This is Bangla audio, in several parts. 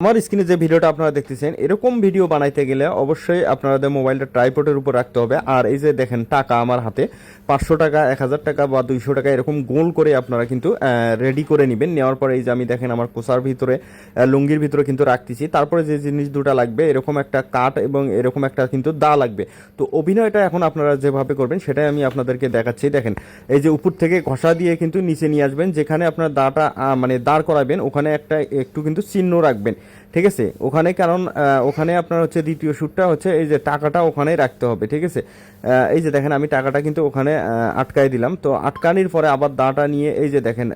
আমার স্ক্রিনে যে ভিডিওটা আপনারা দেখতেছেন, এরকম ভিডিও বানাইতে গেলে অবশ্যই আপনাদের মোবাইলটা ট্রাইপোর্টের উপর রাখতে হবে। আর এই যে দেখেন, টাকা আমার হাতে, পাঁচশো টাকা, এক হাজার টাকা বা দুইশো টাকা এরকম গোল করে আপনারা কিন্তু রেডি করে নেবেন। নেওয়ার পরে এই যে আমি দেখেন আমার কোসার ভিতরে লুঙ্গির ভিতরে কিন্তু রাখতেছি। তারপরে যে জিনিস দুটা লাগবে, এরকম একটা কাট এবং এরকম একটা কিন্তু দা লাগবে। তো অভিনয়টা এখন আপনারা যেভাবে করবেন, সেটাই আমি আপনাদেরকে দেখাচ্ছি। দেখেন, এই যে উপর থেকে ঘষা দিয়ে কিন্তু নিচে নিয়ে আসবেন। যেখানে আপনার দাটা মানে দাঁড় করাবেন, ওখানে একটা একটু কিন্তু চিহ্ন রাখবেন। ঠিক আছে? ওখানে কারণ ওখানে আপনার হচ্ছে দ্বিতীয় সুটটা হচ্ছে এই যে টাকাটা ওখানেই রাখতে হবে, ঠিক আছে? এই যে দেখেন আমি টাকাটা কিন্তু ওখানে আটকাই দিলাম। তো আটকানির পরে আবার দাটা নিয়ে এই যে দেখেন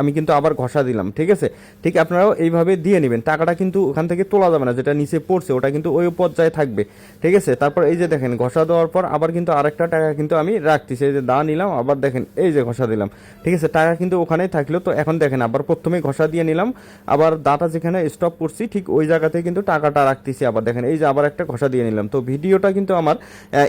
আমি কিন্তু আবার ঘষা দিলাম, ঠিক আছে? ঠিক আপনারাও এইভাবে দিয়ে নেবেন। টাকাটা কিন্তু ওখান থেকে তোলা যাবে না, যেটা নিচে পড়ছে, ওটা কিন্তু ওই পর্যায়ে থাকবে, ঠিক আছে? তারপর এই যে দেখেন, ঘষা দেওয়ার পর আবার কিন্তু আরেকটা টাকা কিন্তু আমি রাখতেছি। এই যে দা নিলাম, আবার দেখেন এই যে ঘষা দিলাম, ঠিক আছে? টাকা কিন্তু ওখানেই থাকল। তো এখন দেখেন, আবার প্রথমে ঘষা দিয়ে নিলাম। আবার দাটা যেখানে স্টপ করছি ঠিক ওই জায়গাতে কিন্তু টাকাটা রাখতেছি আবার। দেখেন, এই যে আবার একটা ঘষা দিয়ে নিলাম। তো ভিডিওটা কিন্তু আমার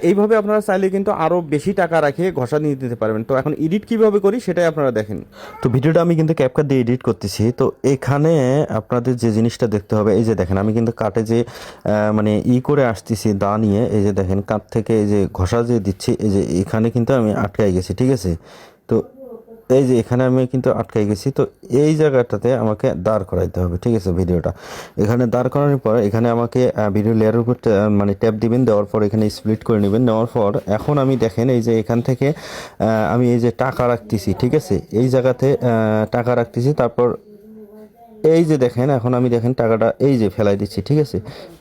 এইভাবে আপনারা চাইলে কিন্তু আরও বেশি টাকা রাখিয়ে ঘষা নিয়ে দিতে পারবেন। তো এখন এডিট কীভাবে করি সেটাই আপনারা দেখেন। তো ভিডিওটা আমি কিন্তু ক্যাপকাট দিয়ে এডিট করতেছি। তো এখানে আপনাদের যে জিনিসটা দেখতে হবে, এই যে দেখেন, আমি কিন্তু কাটে যে মানে ই করে আসতেছি দা নিয়ে, এই যে দেখেন কাঠ থেকে এই যে ঘষা যে দিচ্ছি, এই যে এখানে কিন্তু আমি আটকাই গেছি, ঠিক আছে? তো এই যে এখানে আমি কিন্তু আটকাই গেছি, তো এই জায়গাটাতে আমাকে দাঁড় করাইতে হবে, ঠিক আছে ভিডিওটা? এখানে দাঁড় করানোর পর এখানে আমাকে ভিডিও লেয়ারের উপর মানে ট্যাপ দিবেন, দেওয়ার পর এখানে স্প্লিট করে নেবেন, নেওয়ার পর এখন আমি দেখেন এই যে এখান থেকে আমি এই যে টাকা রাখতেছি, ঠিক আছে? এই জায়গাতে টাকা রাখতেছি, তারপর এই যে দেখেন, এখন আমি দেখেন টাকাটা এই যে ফেলাই দিচ্ছি, ঠিক আছে?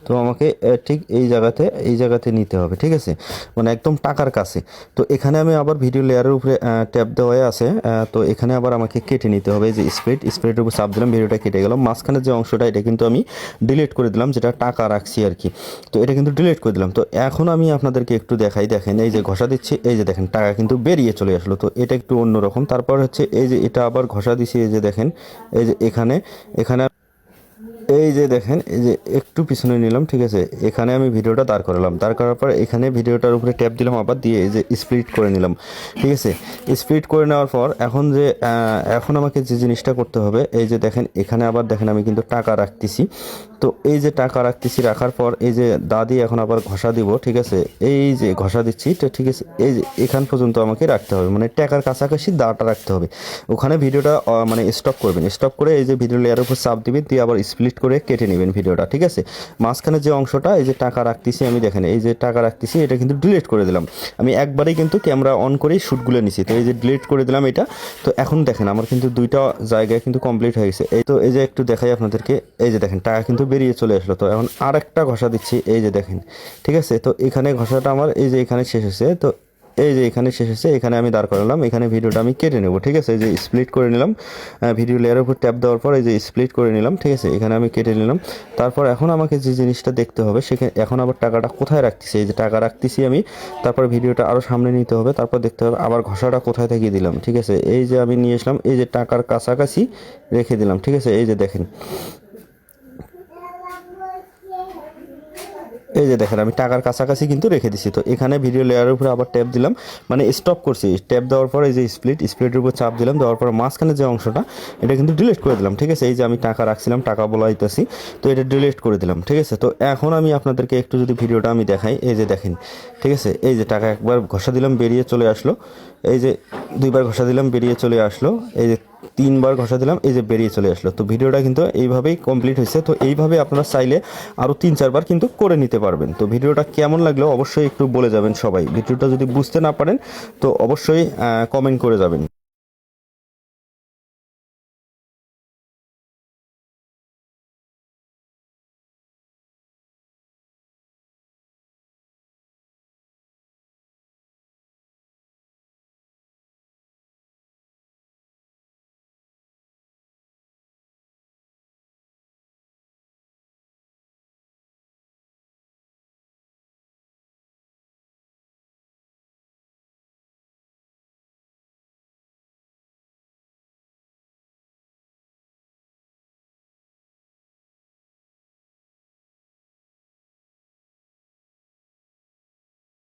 তো আমাকে ঠিক এই জায়গাতে এই জায়গাতে নিতে হবে, ঠিক আছে? মানে একদম টাকার কাছে। তো এখানে আমি আবার ভিডিও লেয়ারের উপরে ট্যাপ দেওয়াই আছে তো এখানে আবার আমাকে কেটে নিতে হবে যে স্প্রেড, স্প্রেডের উপর চাপ দিলাম, ভিডিওটা কেটে গেল। মাঝখানে যে অংশটা, এটা কিন্তু আমি ডিলিট করে দিলাম, যেটা টাকা রাখছি আর কি। তো এটা কিন্তু ডিলিট করে দিলাম। তো এখন আমি আপনাদেরকে একটু দেখাই, দেখেন, এই যে ঘষা দিচ্ছি, এই যে দেখেন, টাকা কিন্তু বেরিয়ে চলে আসলো। তো এটা একটু অন্যরকম। তারপর হচ্ছে, এই যে এটা আবার ঘষা দিছি, এই যে দেখেন, এই যে এখানে এখানে এই যে দেখেন, এই যে একটু পিছনে নিলাম, ঠিক আছে? এখানে আমি ভিডিওটা দাঁড় করালাম। দাঁড় করার পর এখানে ভিডিওটার উপরে ট্যাপ দিলাম, আবার দিয়ে এই যে স্প্লিট করে নিলাম, ঠিক আছে? স্প্লিট করে নেওয়ার পর এখন যে এখন আমাকে যে জিনিসটা করতে হবে, এই যে দেখেন, এখানে আবার দেখেন আমি কিন্তু টাকা রাখতেছি। তো এই যে টাকা রাখতেছি রাখার পর এই যে দা দিয়ে এখন আবার ঘষা দিব ঠিক আছে এই যে ঘষা দিচ্ছি তো ঠিক আছে এই যে এখান পর্যন্ত আমাকে রাখতে হবে মানে টাকার কাছাকাছি দাটা রাখতে হবে ওখানে ভিডিওটা মানে স্টপ করবেন স্টপ করে এই যে ভিডিও লেয়ারের উপর চাপ দিবেন দিয়ে আবার স্প্লিট করে কেটে নেবেন ভিডিওটা ঠিক আছে মাঝখানে যে অংশটা এই যে টাকা রাখতেছি আমি দেখেন এই যে টাকা রাখতেছি এটা কিন্তু ডিলিট করে দিলাম আমি একবারেই কিন্তু ক্যামেরা অন করেই শ্যুটগুলো নিছি তো এই যে ডিলিট করে দিলাম এটা তো এখন দেখেন আমার কিন্তু দুইটা জায়গায় কিন্তু কমপ্লিট হয়ে গেছে এই তো এই যে একটু দেখাই আপনাদেরকে এই যে দেখেন টাকা কিন্তু বেরিয়ে চলে আসলো। তো এখন আর একটা ঘষা দিচ্ছি, এই যে দেখেন, ঠিক আছে? তো এখানে ঘষাটা আমার, এই যে এখানে শেষ হয়েছে, তো এই যে এখানে শেষ হয়েছে, এখানে আমি দাঁড় করালাম, এখানে ভিডিওটা আমি কেটে নেব, ঠিক আছে? এই যে স্প্লিট করে নিলাম ভিডিও লেয়ারের উপর ট্যাপ দেওয়ার পর এই যে স্প্লিট করে নিলাম, ঠিক আছে? এখানে আমি কেটে নিলাম, তারপর এখন আমাকে যে জিনিসটা দেখতে হবে, সেখানে এখন আবার টাকাটা কোথায় রাখতেছি? এই যে টাকা রাখতেছি আমি, তারপর ভিডিওটা আরও সামনে নিতে হবে, তারপর দেখতে হবে আবার ঘষাটা কোথায় থেকে দিলাম, ঠিক আছে? এই যে আমি নিয়ে আসলাম, এই যে টাকার কাছাকাছি রেখে দিলাম, ঠিক আছে? এই যে দেখেন এই যে দেখেন, আমি টাকার কাছাকাছি কিন্তু রেখে দিছি। তো এখানে ভিডিও লেয়ারের উপরে আবার ট্যাপ দিলাম মানে স্টপ করছি। ট্যাপ দেওয়ার পর এই যে স্প্লিট স্প্লিটের উপর চাপ দিলাম, দেওয়ার পর মাঝখানে যে অংশটা, এটা কিন্তু ডিলিট করে দিলাম, ঠিক আছে? এই যে আমি টাকা রাখছিলাম, টাকা বলাইতেছি, তো এটা ডিলিট করে দিলাম, ঠিক আছে? তো এখন আমি আপনাদেরকে একটু যদি ভিডিওটা আমি দেখাই, এই যে দেখেন, ঠিক আছে? এই যে টাকা একবার ঘষা দিলাম, বেরিয়ে চলে আসলো। এই যে দুইবার ঘষা দিলাম, বেরিয়ে চলে আসলো। এই যে তিনবার ঘষা দিলাম, এই যে বেরিয়ে চলে আসলো। তো ভিডিওটা কিন্তু এইভাবেই কমপ্লিট হয়েছে। তো এইভাবে আপনারা চাইলে আরও তিন, চারবার কিন্তু করে নিতে পারবেন। তো ভিডিওটা কেমন লাগল অবশ্যই একটু বলে যাবেন সবাই। ভিডিওটা যদি বুঝতে না পারেন, তো অবশ্যই কমেন্ট করে যাবেন।